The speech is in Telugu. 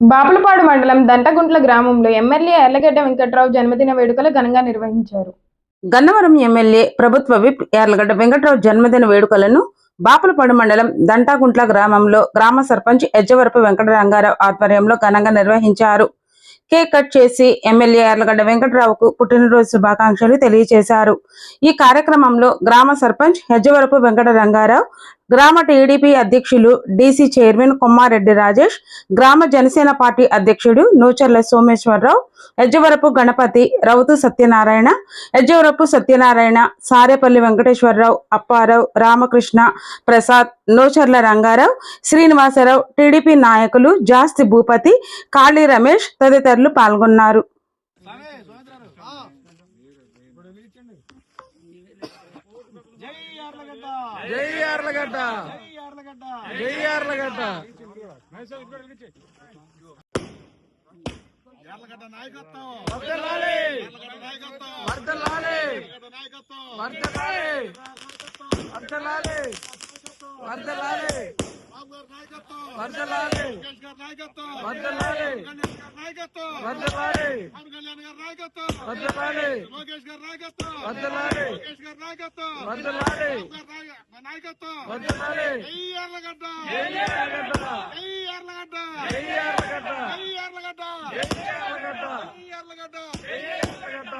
బాపులపాడు మండలం దంటగుంట్ల గ్రామంలో ఎమ్మెల్యే ఎర్లగడ్డ వెంకట్రావు జన్మదిన వేడుకలు ఘనంగా నిర్వహించారు. గన్నవరం ఎమ్మెల్యే ప్రభుత్వ విప్ ఎర్లగడ్డ వెంకట్రావు జన్మదిన వేడుకలను బాపులపాడు మండలం దంటాగుంట్ల గ్రామంలో గ్రామ సర్పంచ్ ఎజ్జవరపు వెంకట రంగారావు ఆధ్వర్యంలో ఘనంగా నిర్వహించారు. కేక్ కట్ చేసి ఎమ్మెల్యే ఎర్లగడ్డ వెంకట్రావుకు పుట్టినరోజు శుభాకాంక్షలు తెలియజేశారు ఈ కార్యక్రమంలో గ్రామ సర్పంచ్ హెజ్జవరపు వెంకట రంగారావు గ్రామ టీడీపీ అధ్యక్షులు డీసీ చైర్మన్ కొమ్మారెడ్డి రాజేష్ గ్రామ జనసేన పార్టీ అధ్యక్షుడు నూచర్ల సోమేశ్వరరావు ఎజ్జవరపు గణపతి రౌతు సత్యనారాయణ ఎజ్జవరపు సత్యనారాయణ సారేపల్లి వెంకటేశ్వరరావు అప్పారావు రామకృష్ణ ప్రసాద్ నోచర్ల రంగారావు శ్రీనివాసరావు టీడీపీ నాయకులు జాస్తి భూపతి కాళీ రమేష్ తదితరులు పాల్గొన్నారు. జై యార్లగడ్డ. జై యార్లగడ్డ. నాయకత్వం. నాయకత్వం. వర్దలాలి నాయకత్వం వర్దలాలి నాయకత్వం వర్దలాలి నాయకత్వం వర్దలాలి లోకేష్ గారి నాయకత్వం వర్దలాలి లోకేష్ గారి నాయకత్వం వర్దలాలి నాయకత్వం వర్దలాలి ఎయ్యర్లగడ్డ ఎయ్యర్లగడ్డ ఎయ్యర్లగడ్డ ఎయ్యర్లగడ్డ ఎయ్యర్లగడ్డ ఎయ్యర్లగడ్డ ఎయ్యర్లగడ్డ ఎయ్యర్లగడ్డ